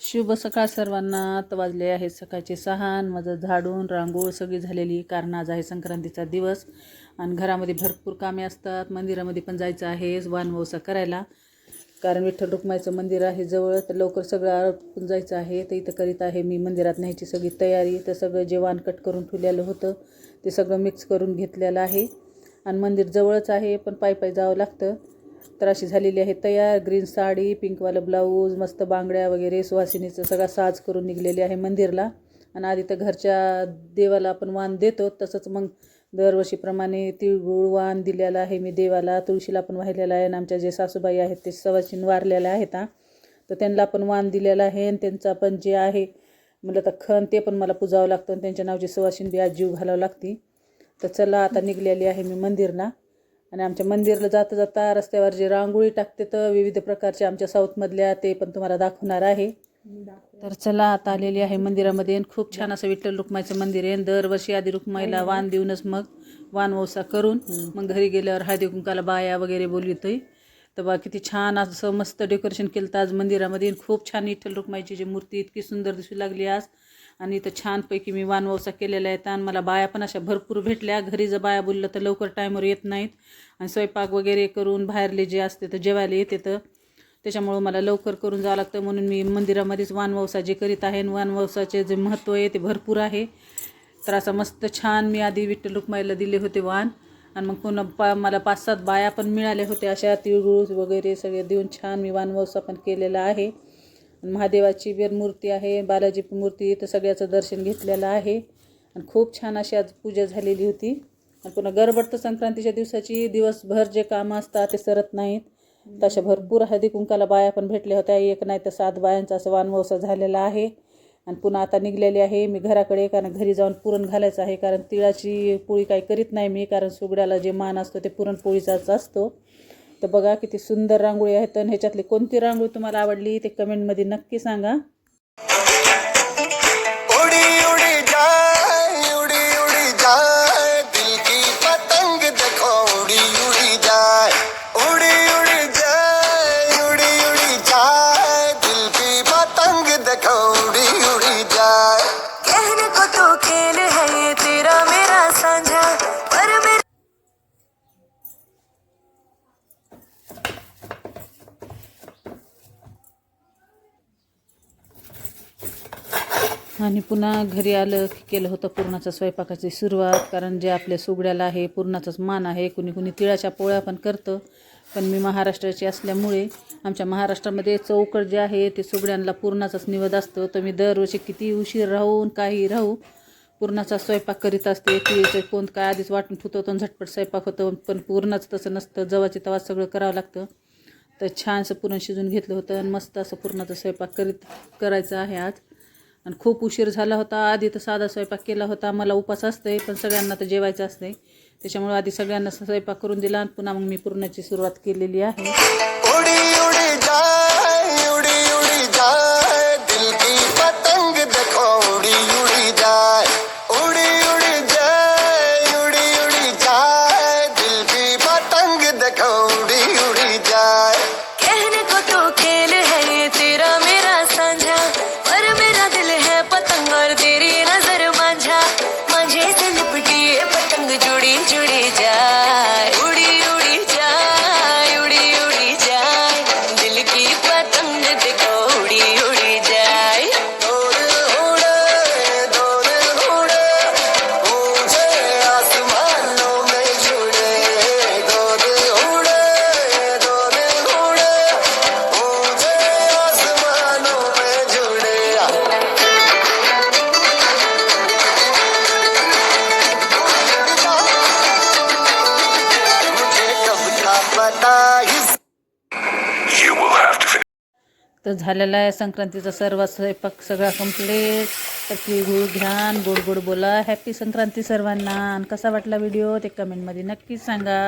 शुभ सकाळ सर्वांना. आत वाजले आहेत सकाळचे सहान माझं झाडून रांगोळ सगळी झालेली कारण आज आहे संक्रांतीचा दिवस. आणि घरामध्ये भरपूर कामे असतात. मंदिरामध्ये पण जायचं आहे वानवसा करायला. कारण विठ्ठल रुक्माईचं मंदिर आहे जवळ तर लवकर सगळं आरोपून जायचं आहे. तर इथं करीत आहे मी. मंदिरात न्यायची सगळी तयारी तर सगळं जे वाण कट करून ठेवलेलं होतं ते सगळं मिक्स करून घेतलेलं आहे. आणि मंदिर जवळच आहे पण पायी पायी जावं लागतं. तर अशी झालेली आहे. तयार ग्रीन साडी पिंकवालं ब्लाऊज मस्त बांगड्या वगैरे सुवासिनीचं सगळा साज करून निघलेली आहे मंदिरला. आणि आधी तर घरच्या देवाला आपण वाण देतो तसंच मग दरवर्षीप्रमाणे तिळगुळ वाण दिलेला आहे मी देवाला. तुळशीला पण वाहिलेला आहे आणि आमच्या जे सासूबाई आहेत ते सवाशीन वारलेल्या आहेत हा. तर त्यांना पण वाण दिलेला आहे आणि त्यांचा पण जे आहे म्हटलं तर खण ते पण मला पुजावं लागतं आणि त्यांच्या नावची सवाशीन बी आज जीव घालावं लागते. तर चला आता निघलेली आहे मी मंदिरला. आणि आमच्या मंदिरला जाता जाता रस्त्यावर जे रांगोळी टाकते तर विविध प्रकारचे आमच्या साऊथमधल्या ते पण तुम्हाला दाखवणार आहे. तर चला आता आलेली आहे मंदिरामध्ये आणि खूप छान असं विठ्ठल रुक्माईचं मंदिर आहे. दरवर्षी आधी रुक्माईला वाण देऊनच मग वाण वौसा करून मग घरी गेल्यावर हळदी कुंकाला बाया वगैरे बोलवितोय. तर बा किती छान असं मस्त डेकोरेशन केलं तर आज मंदिरामध्ये. आणि खूप छान विठ्ठल रुक्माईची जी मूर्ती इतकी सुंदर दिसू लागली आज. आणि इथं छानपैकी मी वानवसा केलेला आहे आणि मला बाया पण अशा भरपूर भेटल्या. घरी जर बाया बोललं तर लवकर टायमवर येत नाहीत. आणि स्वयंपाक वगैरे करून बाहेरले जे असते तर जेवायला येते तर. त्याच्यामुळं मला लवकर करून जावं लागतं. म्हणून मी मंदिरामध्येच वानवसा जे करीत आहे आणि वानवसाचे जे महत्त्व आहे ते भरपूर आहे. तर असं मस्त छान मी आधी विठ्ठल रुक्माईला दिले होते वाण. आणि मग पुन्हा पा मला पाच सात बाया पण मिळाल्या होत्या. अशा तिळगुळ वगैरे सगळे देऊन छान मी वानवसा पण केलेला आहे. महादेवाची मूर्ती आहे बालाजी मूर्ती इथं सगळ्याचं दर्शन घेतलेलं आहे. आणि खूप छान अशी आज पूजा झालेली होती. आणि पुन्हा गरबड तर संक्रांतीच्या दिवसाची दिवसभर जे कामं असतात ते सरत नाहीत. तशा भरपूर हळदी कुंकाला बाया पण भेटल्या होत्या. एक नाही तर सात बायांचा असं वानवसा झालेला आहे. आणि पुन्हा आता निघलेली आहे. मी घराकडे कारण घरी जाऊन पुरण घालायचं आहे. कारण तिळाची पोळी काही करीत नाही मी. कारण सुगड्याला जे मान असतो ते पुरणपोळीचाच असतो. तर बघा किती सुंदर रांगोळी आहेत आणि ह्याच्यातली कोणती रांगोळी तुम्हाला आवडली ते कमेंटमध्ये नक्की सांगा. आणि पुन्हा घरी आलं की केलं होतं पुरणाच्या स्वयंपाकाची सुरुवात कारण जे आपल्या सुगड्याला आहे पुरणाचाच मान आहे कुणी कुणी तिळाच्या पोळ्या पण करतं. पण मी महाराष्ट्राची असल्यामुळे आमच्या महाराष्ट्रामध्ये चौकट जे आहे ते सुगड्यांना पुरणाचाच निवद असतो. तर मी दरवर्षी किती उशीर राहून काही राहू पुरणाचा स्वयंपाक करीत असते. तिळीचं कोण काय आधीच वाटून ठेवतो आणि झटपट स्वयंपाक होतो पण पुरणाचं तसं नसतं. जवाची तवा सगळं करावं लागतं. तर छानसं पुरण शिजून घेतलं होतं आणि मस्त असं पुरणाचा स्वयंपाक करीत करायचं आहे आज. आणि खूप उशीर झाला होता. आधी तर साधा स्वयंपाक केला होता. मला उपास असते पण सगळ्यांना तर जेवायचं असते त्याच्यामुळे आधी सगळ्यांना स्वयंपाक करून दिला आणि पुन्हा मग मी पुरणाची सुरुवात केलेली आहे. तर झालेला आहे संक्रांतीचा सर्व स्वयंपाक सगळा कंप्लीट तर तिळगुळ घ्या गोड गोड बोला. हॅपी संक्रांती सर्वांना. आणि कसा वाटला व्हिडिओ ते कमेंटमध्ये नक्कीच सांगा.